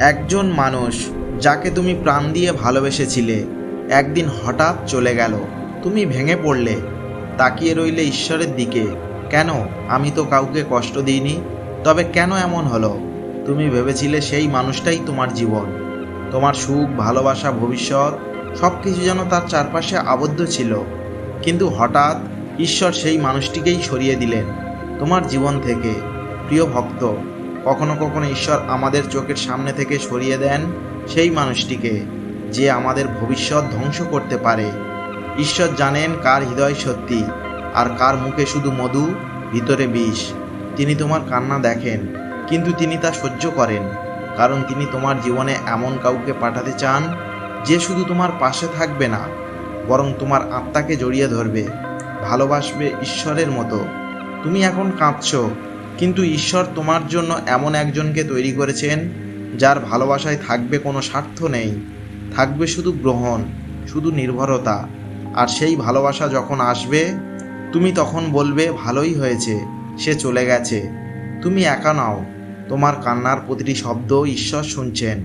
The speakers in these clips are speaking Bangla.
একজন মানুষ যাকে তুমি প্রাণ দিয়ে ভালোবেসেছিলে, একদিন হঠাৎ চলে গেল। তুমি ভেঙে পড়লে। তাকিয়ে রইলে ঈশ্বরের দিকে। কেন? আমি তো কাউকে কষ্ট দিইনি। তবে কেন এমন হলো? তুমি ভেবেছিলে সেই মানুষটাই তোমার জীবন। তোমার সুখ, ভালোবাসা, ভবিষ্যৎ সব কিছু যেন তার চারপাশে আবদ্ধ ছিল। কিন্তু হঠাৎ ঈশ্বর সেই মানুষটিকেই সরিয়ে দিলেন, তোমার জীবন থেকে। প্রিয় ভক্ত কখনো কখনো ঈশ্বর আমাদের চোখের সামনে থেকে সরিয়ে দেন সেই মানুষটিকে, যে আমাদের ভবিষ্যৎ ধ্বংস করতে পারে। ঈশ্বর জানেন কার হৃদয় সত্যি আর কার মুখে শুধু মধু, ভিতরে বিষ। তিনি তোমার কান্না দেখেন, কিন্তু তিনি তা সহ্য করেন, কারণ তিনি তোমার জীবনে এমন কাউকে পাঠাতে চান যে শুধু তোমার পাশে থাকবে না, বরং তোমার আত্মাকে জড়িয়ে ধরবে, ভালোবাসবে ঈশ্বরের মতো। তুমি এখন কাঁদছো কিন্তু ঈশ্বর তোমার জন্য এমন একজনকে তৈরি করেছেন, যার ভালোবাসায় থাকবে কোনো স্বার্থ নেই। থাকবে শুধু গ্রহণ, শুধু নির্ভরতা। আর সেই ভালোবাসা যখন আসবে, তুমি তখন বলবে, ভালোই হয়েছে, সে চলে গেছে। তুমি একা নাও। তোমার কান্নার প্রতিটি শব্দ ঈশ্বর শুনছেন।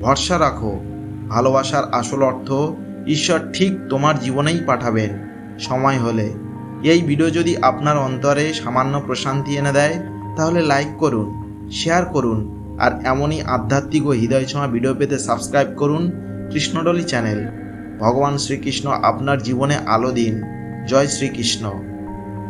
ভরসা রাখো, ভালোবাসার আসল অর্থ ঈশ্বর ঠিক তোমার জীবনেই পাঠাবেন। সময় হলে। এই ভিডিও যদি আপনার অন্তরে সামান্য প্রশান্তি এনে দেয় তাহলে লাইক করুন শেয়ার করুন, আর এমনই আধ্যাত্মিক ও হৃদয় ছোঁয়া ভিডিও পেতে সাবস্ক্রাইব করুন কৃষ্ণডলি চ্যানেল ভগবান শ্রীকৃষ্ণ আপনার জীবনে আলো দিন। জয় শ্রীকৃষ্ণ।